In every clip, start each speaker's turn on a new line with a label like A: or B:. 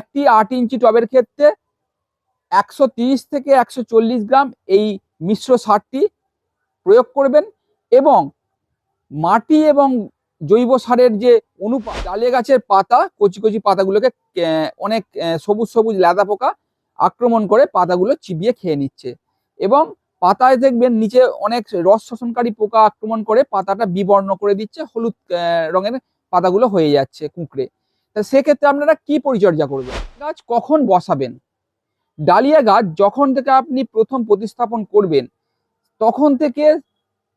A: একটি আট ইঞ্চি টবের ক্ষেত্রে একশো থেকে একশো চল্লিশ গ্রাম এই মিশ্র সারটি প্রয়োগ করবেন এবং মাটি এবং জৈব সারের যে অনুপাত ডালিয়া গাছের পাতা, কচি কচি পাতাগুলোকে অনেক সবুজ সবুজ লেদা পোকা আক্রমণ করে পাতাগুলো চিবিয়ে খেয়ে নিচ্ছে এবং পাতায় দেখবেন নিচে অনেক রস শোষণকারী পোকা আক্রমণ করে পাতাটা বিবর্ণ করে দিচ্ছে, হলুদ রঙের পাতাগুলো হয়ে যাচ্ছে কুঁকড়ে। সেক্ষেত্রে আপনারা কি পরিচর্যা করবেন? গাছ কখন বসাবেন? ডালিয়া গাছ যখন থেকে আপনি প্রথম প্রতিস্থাপন করবেন, তখন থেকে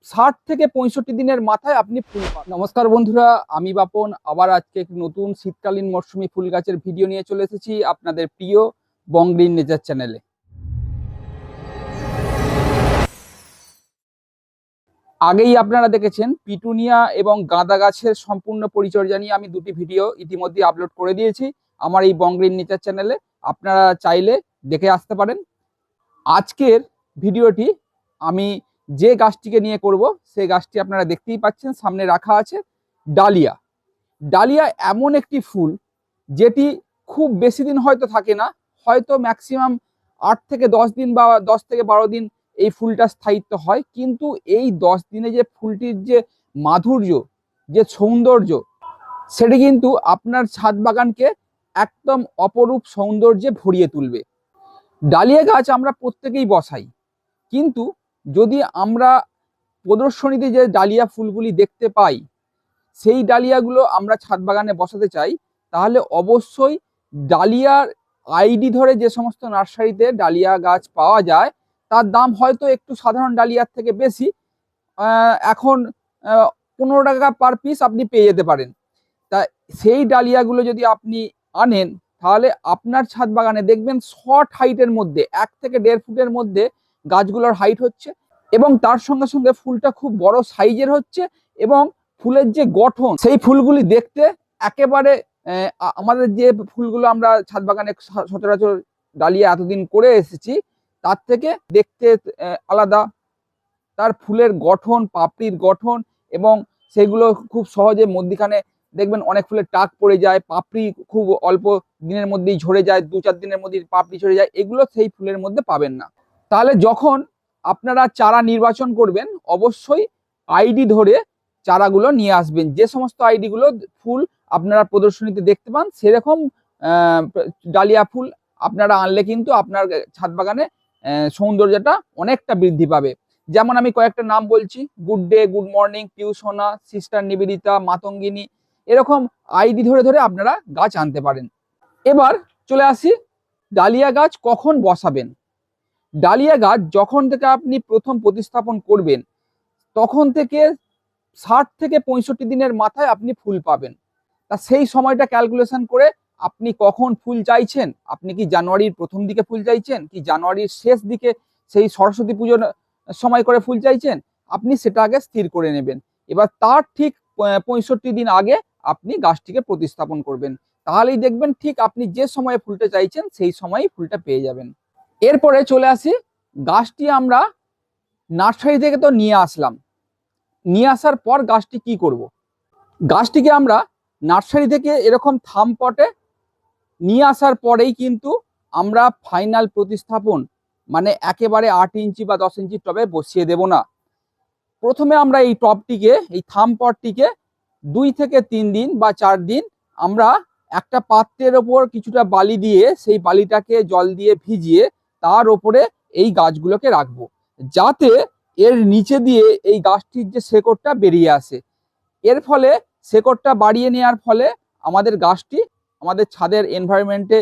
A: ষাট থেকে পঁয়ষট্টি দিনের মাথায় আপনি ফুল পান নমস্কার বন্ধুরা, আমি বাপন। আবার আজকে একটি নতুন শীতকালীন মরশুমি ফুল গাছের ভিডিও নিয়ে চলে এসেছি আপনাদের প্রিয় বংগ্রিন নেচার চ্যানেলে। আগেই আপনারা দেখেছেন পিটুনিয়া এবং গাঁদা গাছের সম্পূর্ণ পরিচর্যা নিয়ে আমি দুটি ভিডিও ইতিমধ্যে আপলোড করে দিয়েছি। আমার এই বংগ্রিন নেচার চ্যানেলে আপনারা চাইলে দেখে আসতে পারেন। আজকের ভিডিওটি আমি যে গাছটিকে নিয়ে করব, সেই গাছটি আপনারা দেখতেই পাচ্ছেন, সামনে রাখা আছে ডালিয়া। ডালিয়া এমন একটি ফুল যেটি খুব বেশি দিন হয়তো থাকে না, হয়তো ম্যাক্সিমাম আট থেকে দশ দিন বা দশ থেকে বারো দিন এই ফুলটা স্থায়িত্ব হয়। কিন্তু এই দশ দিনে যে ফুলটির যে মাধুর্য, যে সৌন্দর্য, সেটি কিন্তু আপনার ছাদ বাগানকে একদম অপরূপ সৌন্দর্যে ভরিয়ে তুলবে। ডালিয়া গাছ আমরা প্রত্যেকেই বসাই। কিন্তু যদি আমরা প্রদর্শনীতে যে ডালিয়া ফুলগুলি দেখতে পাই, সেই ডালিয়াগুলো আমরা ছাদ বাগানে বসাতে চাই, তাহলে অবশ্যই ডালিয়ার আইডি ধরে যে সমস্ত নার্সারিতে ডালিয়া গাছ পাওয়া যায় তার দাম হয়তো একটু সাধারণ ডালিয়ার থেকে বেশি। এখন পনেরো টাকা পার পিস আপনি পেয়ে যেতে পারেন। তা সেই ডালিয়াগুলো যদি আপনি আনেন, তাহলে আপনার ছাদ বাগানে দেখবেন শর্ট হাইটের মধ্যে, এক থেকে দেড় ফুটের মধ্যে গাছগুলোর হাইট হচ্ছে এবং তার সঙ্গে সঙ্গে ফুলটা খুব বড় সাইজের হচ্ছে এবং ফুলের যে গঠন, সেই ফুলগুলি দেখতে একেবারে আমাদের যে ফুলগুলো আমরা ছাদ বাগানে সচরাচর ডালিয়া এতদিন করে এসেছি তার থেকে দেখতে আলাদা। তার ফুলের গঠন, পাপড়ির গঠন এবং সেগুলো খুব সহজে মধ্যিখানে দেখবেন অনেক ফুলের টাক পড়ে যায়, পাপড়ি খুব অল্প দিনের মধ্যেই ঝরে যায়, দু চার দিনের মধ্যেই পাপড়ি ঝরে যায়, এগুলো সেই ফুলের মধ্যে পাবেন না। তাহলে যখন আপনারা চারা নির্বাচন করবেন, অবশ্যই আইডি ধরে চারাগুলো নিয়ে আসবেন। যে সমস্ত আইডিগুলো ফুল আপনারা প্রদর্শনীতে দেখতে পান, সেরকম ডালিয়া ফুল আপনারা আনলে কিন্তু আপনার ছাদ বাগানে সৌন্দর্যটা অনেকটা বৃদ্ধি পাবে। যেমন আমি কয়েকটা নাম বলছি গুড ডে গুড মর্নিং পিউসোনা সিস্টার নিবেদিতা মাতঙ্গিনী এরকম আইডি ধরে ধরে আপনারা গাছ আনতে পারেন। এবার চলে আসি, ডালিয়া গাছ কখন বসাবেন? ডালিয়া গাছ যখন থেকে আপনি প্রথম প্রতিস্থাপন করবেন, তখন থেকে ষাট থেকে পঁয়ষট্টি দিনের মাথায় আপনি ফুল পাবেন। তা সেই সময়টা ক্যালকুলেশন করে আপনি কখন ফুল চাইছেন? আপনি কি জানুয়ারির প্রথম দিকে ফুল চাইছেন? কি জানুয়ারির শেষ দিকে সেই সরস্বতী পুজোর সময় করে ফুল চাইছেন? আপনি সেটা আগে স্থির করে নেবেন। এবার তার ঠিক পঁয়ষট্টি দিন আগে আপনি গাছটিকে প্রতিস্থাপন করবেন। তাহলেই দেখবেন ঠিক আপনি যে সময়ে ফুলটা চাইছেন, সেই সময়ই ফুলটা পেয়ে যাবেন। এরপরে চলে আসি, গাছটি আমরা নার্সারি থেকে তো নিয়ে আসলাম। নিয়ে আসার পর গাছটি কি করব। গাছটিকে আমরা নার্সারি থেকে এরকম থাম পটে নিয়ে আসার পরেই কিন্তু আমরা ফাইনাল প্রতিস্থাপন মানে একেবারে আট ইঞ্চি বা দশ ইঞ্চি টবে বসিয়ে দেব না। প্রথমে আমরা এই টবটিকে, এই থাম পটটিকে দুই থেকে তিন দিন বা চার দিন আমরা একটা পাত্রের ওপর কিছুটা বালি দিয়ে, সেই বালিটাকে জল দিয়ে ভিজিয়ে তার ওপরে এই গাছগুলোকে রাখব। যাতে এর নিচে দিয়ে এই গাছটির যে শেকড়টা বেরিয়ে আসে। এর ফলে শেকড়টা বাড়িয়ে নেওয়ার ফলে আমাদের গাছটি আমাদের ছাদের এনভায়রনমেন্টে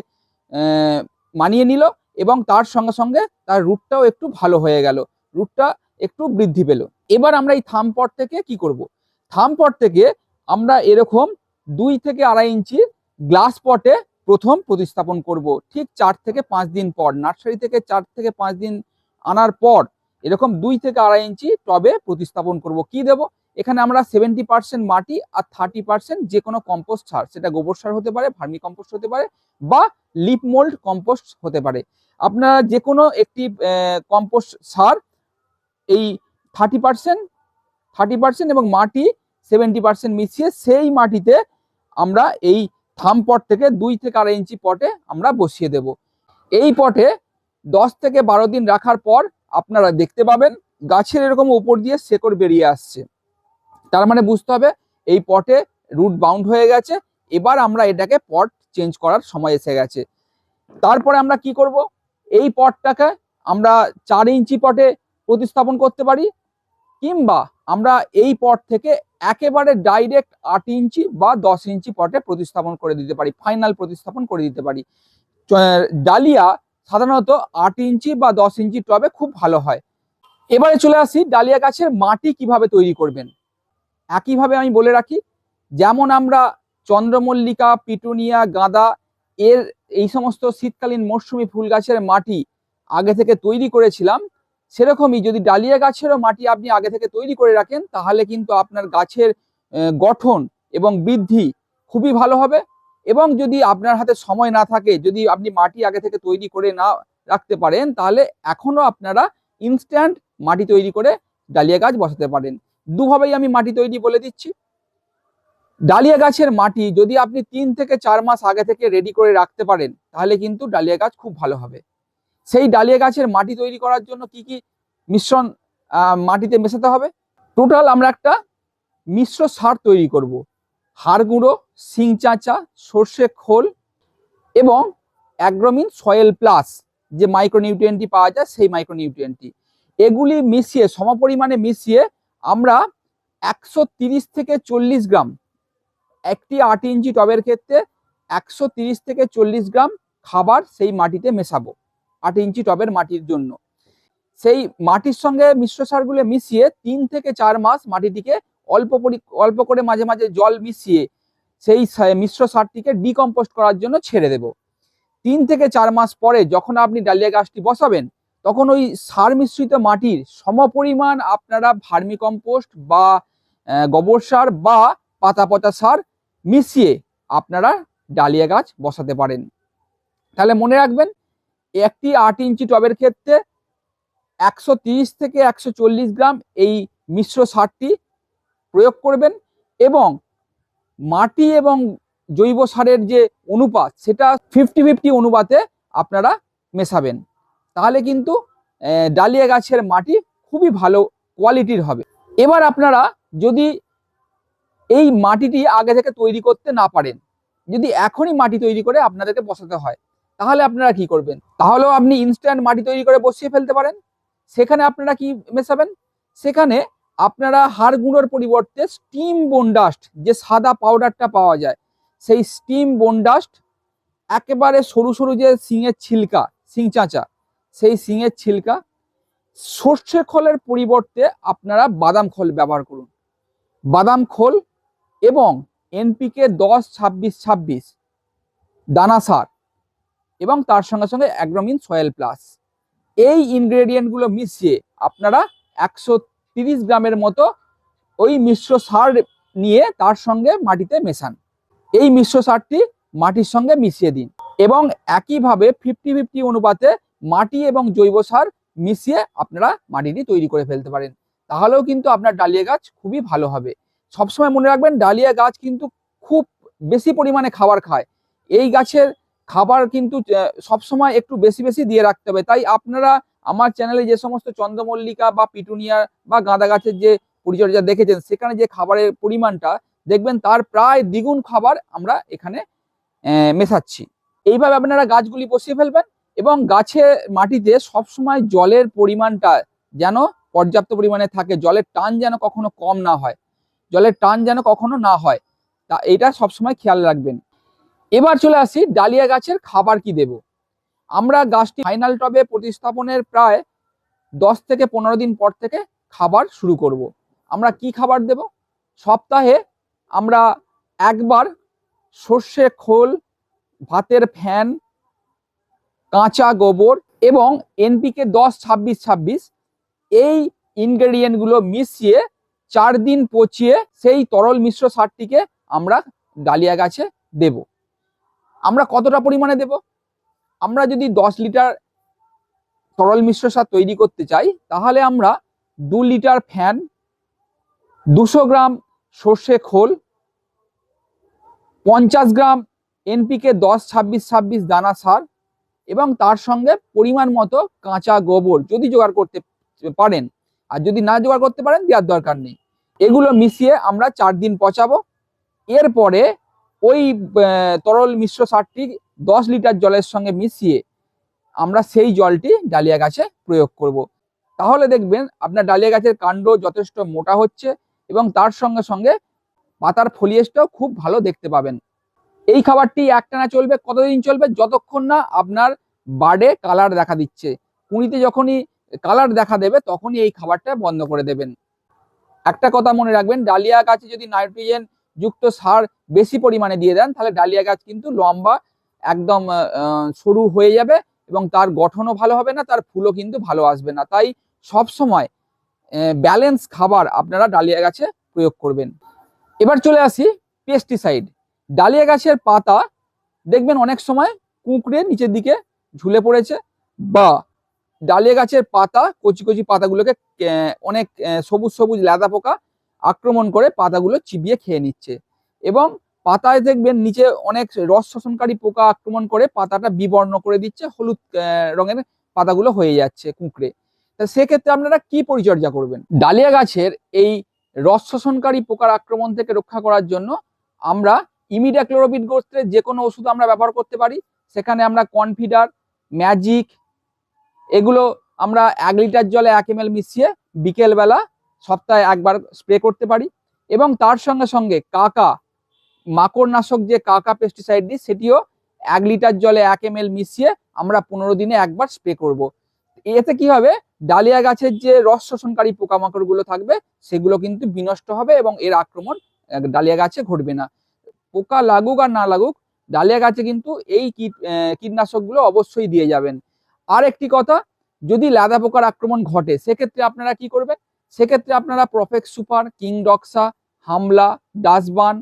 A: মানিয়ে নিল এবং তার সঙ্গে সঙ্গে তার রুটটাও একটু ভালো হয়ে গেল। রুটটা একটু বৃদ্ধি পেল। এবার আমরা এই থামপট থেকে কি করব? থামপট থেকে আমরা এরকম দুই থেকে আড়াই ইঞ্চি গ্লাস পটে প্রথম প্রতিস্থাপন করব। ঠিক চার থেকে পাঁচ দিন পর নার্সারি থেকে চার থেকে পাঁচ দিন আনার পর এরকম দুই থেকে আড়াই ইঞ্চি টবে প্রতিস্থাপন করব। কি দেব? এখানে আমরা সেভেন্টি পার্সেন্ট মাটি আর থার্টি পার্সেন্ট যে কোনো কম্পোস্ট সার, সেটা গোবর সার হতে পারে, ভার্মি কম্পোস্ট হতে পারে বা লিপ মোল্ড কম্পোস্ট হতে পারে। আপনারা যে কোনো একটি কম্পোস্ট সার, এই থার্টি পার্সেন্ট থার্টি পার্সেন্ট এবং মাটি সেভেন্টি পার্সেন্ট মিশিয়ে সেই মাটিতে আমরা এই থাম পট থেকে দুই থেকে আড়াই ইঞ্চি পটে আমরা বসিয়ে দেব। এই পটে দশ থেকে বারো দিন রাখার পর আপনারা দেখতে পাবেন, গাছের এরকম উপর দিয়ে শেকড় বেরিয়ে আসছে। তার মানে বুঝতে হবে এই পটে রুট বাউন্ড হয়ে গেছে, এবার আমরা এটাকে পট চেঞ্জ করার সময় এসে গেছে। তারপরে আমরা কি করব? এই পটটাকে আমরা চার ইঞ্চি পটে প্রতিস্থাপন করতে পারি, কিংবা আমরা এই পট থেকে একেবারে ডাইরেক্ট আট ইঞ্চি বা দশ ইঞ্চি পটে প্রতিস্থাপন করে দিতে পারি ফাইনাল প্রতিস্থাপন করে দিতে পারি। ডালিয়া সাধারণত আট ইঞ্চি বা দশ ইঞ্চি টবে খুব ভালো হয়। এবারে চলে আসি ডালিয়া গাছের মাটি কীভাবে তৈরি করবেন। একইভাবে আমি বলে রাখি, যেমন আমরা চন্দ্রমল্লিকা, পিটুনিয়া, গাঁদা, এর এই সমস্ত শীতকালীন মরশুমি ফুল গাছের মাটি আগে থেকে তৈরি করেছিলাম, সেরকমই যদি ডালিয়া গাছেরও মাটি আপনি আগে থেকে তৈরি করে রাখেন, তাহলে কিন্তু আপনার গাছের গঠন এবং বৃদ্ধি খুবই ভালো হবে এবং যদি আপনার হাতে সময় না থাকে, যদি আপনি মাটি আগে থেকে তৈরি করে না রাখতে পারেন, তাহলে এখনও আপনারা ইনস্ট্যান্ট মাটি তৈরি করে ডালিয়া গাছ বসাতে পারেন। দুভাবেই আমি মাটি তৈরি বলে দিচ্ছি। ডালিয়া গাছের মাটি যদি আপনি তিন থেকে চার মাস আগে থেকে রেডি করে রাখতে পারেন, তাহলে কিন্তু ডালিয়া গাছ খুব ভালো হবে। সেই ডালিয়া গাছের মাটি তৈরি করার জন্য কি কি মিশ্রণ মাটিতে মেশাতে হবে? টোটাল আমরা একটা মিশ্র সার তৈরি করব। হাড় গুঁড়ো, শিং চাঁচা, সর্ষে খোল এবং অ্যাগ্রোমিন সয়েল প্লাস যে মাইক্রোনিউট্রিয়েন্টটি পাওয়া যায় সেই মাইক্রোনিউট্রিয়েন্টটি এগুলি মিশিয়ে, সমপরিমাণে মিশিয়ে আমরা একশো থেকে চল্লিশ গ্রাম একটি আট ইঞ্চি টবের ক্ষেত্রে একশো থেকে চল্লিশ গ্রাম খাবার সেই মাটিতে মেশাবো, আট ইঞ্চি টবের মাটির জন্য। সেই মাটির সঙ্গে মিশ্র সারগুলো মিশিয়ে তিন থেকে চার মাস মাটিটিকে অল্প পরি, অল্প করে মাঝে মাঝে জল মিশিয়ে সেই মিশ্র সারটিকে ডিকম্পোস্ট করার জন্য ছেড়ে দেব। তিন থেকে চার মাস পরে যখন আপনি ডালিয়া গাছটি বসাবেন তখন ওই সার মিশ্রিত মাটির সমপরিমাণ আপনারা ভার্মি কম্পোস্ট বা গোবর সার বা পাতা পচা সার মিশিয়ে আপনারা ডালিয়া গাছ বসাতে পারেন। তাহলে মনে রাখবেন, একটি আট ইঞ্চি টবের ক্ষেত্রে একশো থেকে একশো চল্লিশ গ্রাম এই মিশ্র সারটি প্রয়োগ করবেন এবং মাটি এবং জৈব সারের যে অনুপাত সেটা ফিফটি ফিফটি অনুপাতে আপনারা মেশাবেন। তাহলে কিন্তু ডালিয়া গাছের মাটি খুবই ভালো কোয়ালিটির হবে। এবার আপনারা যদি এই মাটিটি আগে থেকে তৈরি করতে না পারেন, যদি এখনই মাটি তৈরি করে আপনাদেরকে বসাতে হয়, তাহলে আপনারা কি করবেন? তাহলেও আপনি ইনস্ট্যান্ট মাটি তৈরি করে বসিয়ে ফেলতে পারেন। সেখানে আপনারা কি মেশাবেন? সেখানে আপনারা হাড় গুঁড়োর পরিবর্তে স্টিম বোনডাস্ট যে সাদা পাউডারটা পাওয়া যায়, সেই স্টিম বোনডাস্ট একেবারে সরু সরু যে শিঙের ছিলকা, শিং চাঁচা সেই শিঙের ছিলকা। সর্ষে খোলের পরিবর্তে আপনারা বাদাম খোল ব্যবহার করুন। বাদাম খোল এবং এনপিকে দশ, ছাব্বিশ ছাব্বিশ দানা সার এবং তার সঙ্গে সঙ্গে অ্যাগ্রোমিন সয়েল প্লাস। এই ইনগ্রেডিয়েন্টগুলো মিশিয়ে আপনারা একশো তিরিশ গ্রামের মতো ওই মিশ্র সার নিয়ে তার সঙ্গে মাটিতে মেশান। এই মিশ্র সারটি মাটির সঙ্গে মিশিয়ে দিন এবং একইভাবে ফিফটি ফিফটি অনুপাতে মাটি এবং জৈব সার মিশিয়ে আপনারা মাটিটি তৈরি করে ফেলতে পারেন। তাহলেও কিন্তু আপনার ডালিয়া গাছ খুবই ভালো হবে। সবসময় মনে রাখবেন, ডালিয়া গাছ কিন্তু খুব বেশি পরিমাণে খাবার খায়। এই গাছের খাবার কিন্তু সবসময় একটু বেশি বেশি দিয়ে রাখতে হবে। তাই আপনারা আমার চ্যানেলে যে সমস্ত চন্দ্রমল্লিকা বা পিটুনিয়া বা গাঁদা গাছের যে পরিচর্যা দেখেছেন, সেখানে যে খাবারের পরিমাণটা, দেখবেন তার প্রায় দ্বিগুণ খাবার আমরা এখানে মেশাচ্ছি। এইভাবে আপনারা গাছগুলি বসিয়ে ফেলবেন। এবং গাছে মাটিতে সবসময় জলের পরিমাণটা যেন পর্যাপ্ত পরিমাণে থাকে, জলের টান যেন কখনো কম না হয়, জলের টান যেন কখনো না হয়, তা এটা সবসময় খেয়াল রাখবেন। এবার চলে আসি ডালিয়া গাছের খাবার কি দেব? আমরা গাছটি ফাইনাল টবে প্রতিস্থাপনের প্রায় দশ থেকে পনেরো দিন পর থেকে খাবার শুরু করব। আমরা কি খাবার দেব? সপ্তাহে আমরা একবার সর্ষে খোল, ভাতের ফ্যান কাঁচা গোবর এবং এনপিকে দশ, ছাব্বিশ ছাব্বিশ, এই ইনগ্রেডিয়েন্টগুলো মিশিয়ে চার দিন পচিয়ে সেই তরল মিশ্র সারটিকে আমরা ডালিয়া গাছে দেব। আমরা কতটা পরিমাণে দেব? আমরা যদি দশ লিটার তরল মিশ্র সার তৈরি করতে চাই, তাহলে আমরা দু লিটার ফ্যান, দুশো গ্রাম সর্ষে খোল, পঞ্চাশ গ্রাম এনপিকে দশ, ছাব্বিশ ছাব্বিশ দানা সার এবং তার সঙ্গে পরিমাণ মতো কাঁচা গোবর যদি জোগাড় করতে পারেন। আর যদি না জোগাড় করতে পারেন, দেওয়ার দরকার নেই। এগুলো মিশিয়ে আমরা চার দিন পচাবো। এরপরে ওই তরল মিশ্র সারটি দশ লিটার জলের সঙ্গে মিশিয়ে আমরা সেই জলটি ডালিয়া গাছে প্রয়োগ করব। তাহলে দেখবেন আপনার ডালিয়া গাছের কাণ্ড যথেষ্ট মোটা হচ্ছে এবং তার সঙ্গে সঙ্গে পাতার ফলিয়েজটাও খুব ভালো দেখতে পাবেন। এই খাবারটি একটানা চলবে, কতদিন চলবে? যতক্ষণ না আপনার বার্ডে কালার দেখা দিচ্ছে। কুঁড়িতে যখনই কালার দেখা দেবে, তখনই এই খাবারটা বন্ধ করে দেবেন। একটা কথা মনে রাখবেন, ডালিয়া গাছে যদি নাইট্রোজেন যুক্ত সার বেশি পরিমাণে দিয়ে দেন, তাহলে ডালিয়া গাছ কিন্তু লম্বা, একদম সরু হয়ে যাবে এবং তার গঠনও ভালো হবে না, তার ফুলও কিন্তু ভালো আসবে না। তাই সব সময় ব্যালেন্স খাবার আপনারা ডালিয়া গাছে প্রয়োগ করবেন। এবার চলে আসি পেস্টিসাইড ডালিয়া গাছের পাতা দেখবেন অনেক সময় কুঁকড়ে নিচের দিকে ঝুলে পড়েছে বা ডালিয়া গাছের পাতা, কচি কচি পাতাগুলোকে অনেক সবুজ সবুজ লেদা পোকা আক্রমণ করে পাতাগুলো চিবিয়ে খেয়ে নিচ্ছে। এবং পাতায় দেখবেন নিচে অনেক রস শোষণকারী পোকা আক্রমণ করে পাতাটা বিবর্ণ করে দিচ্ছে, হলুদ রঙের পাতাগুলো হয়ে যাচ্ছে কুঁকড়ে। তা সেক্ষেত্রে আপনারা কি পরিচর্যা করবেন? ডালিয়া গাছের এই রস শোষণকারী পোকার আক্রমণ থেকে রক্ষা করার জন্য আমরা ইমিডাক্লোরোবিড গোস্তের যে কোনো ওষুধ আমরা ব্যবহার করতে পারি। সেখানে আমরা কনফিডার ম্যাজিক এগুলো আমরা এক লিটার জলে এক এম মিশিয়ে বিকেলবেলা সপ্তাহে একবার স্প্রে করতে পারি। এবং তার সঙ্গে সঙ্গে কাকা, মাকড়নাশক যে কাকা পেস্টিসাইড দিই, সেটিও এক লিটার জলে এক এম মিশিয়ে আমরা পনেরো দিনে একবার স্প্রে করব। এতে কি হবে? ডালিয়া গাছের যে রস শোষণকারী পোকামাকড়গুলো থাকবে, সেগুলো কিন্তু বিনষ্ট হবে এবং এর আক্রমণ ডালিয়া গাছে ঘটবে না। পোকা লাগুক আর না লাগুক, ডালিয়া গাছে কিন্তু এই কীট কীটনাশকগুলো অবশ্যই দিয়ে যাবেন। আর একটি কথা, যদি লেদা পোকার আক্রমণ ঘটে, সেক্ষেত্রে আপনারা কি করবেন? সেক্ষেত্রে আপনারা প্রফেক্ট সুপার কিং ডক্সা হামলা ডাসবান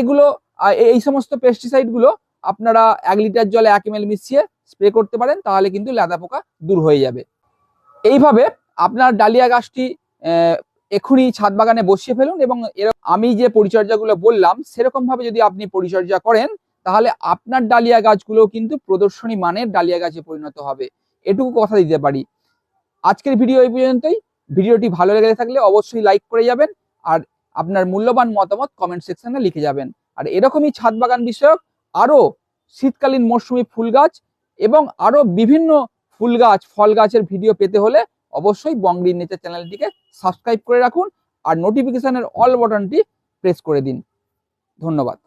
A: এগুলো এই সমস্ত পেস্টিসাইডগুলো আপনারা এক লিটার জলে এক এম মিশিয়ে স্প্রে করতে পারেন, তাহলে কিন্তু লেদা পোকা দূর হয়ে যাবে। এইভাবে আপনার ডালিয়া গাছটি এখনই ছাদ বাগানে বসিয়ে ফেলুন এবং আমি যে পরিচর্যাগুলো বললাম সেরকম ভাবে যদি আপনি পরিচর্যা করেন, তাহলে আপনার ডালিয়া গাছগুলো কিন্তু প্রদর্শনী মানের ডালিয়া গাছে পরিণত হবে। এটুকু কথা দিতে পারি। আজকের ভিডিও এই পর্যন্তই। ভিডিওটি ভালো লেগে থাকলে অবশ্যই লাইক করে যাবেন আর আপনার মূল্যবান মতামত কমেন্ট সেকশনে লিখে যাবেন। আর এরকমই ছাদ বাগান বিষয়ক আরও শীতকালীন মরশুমি ফুল গাছ এবং আরও বিভিন্ন ফুল গাছ, ফল গাছের ভিডিও পেতে হলে অবশ্যই বংগ্রিন নেচার চ্যানেলটিকে সাবস্ক্রাইব করে রাখুন আর নোটিফিকেশানের অল বটনটি প্রেস করে দিন। ধন্যবাদ।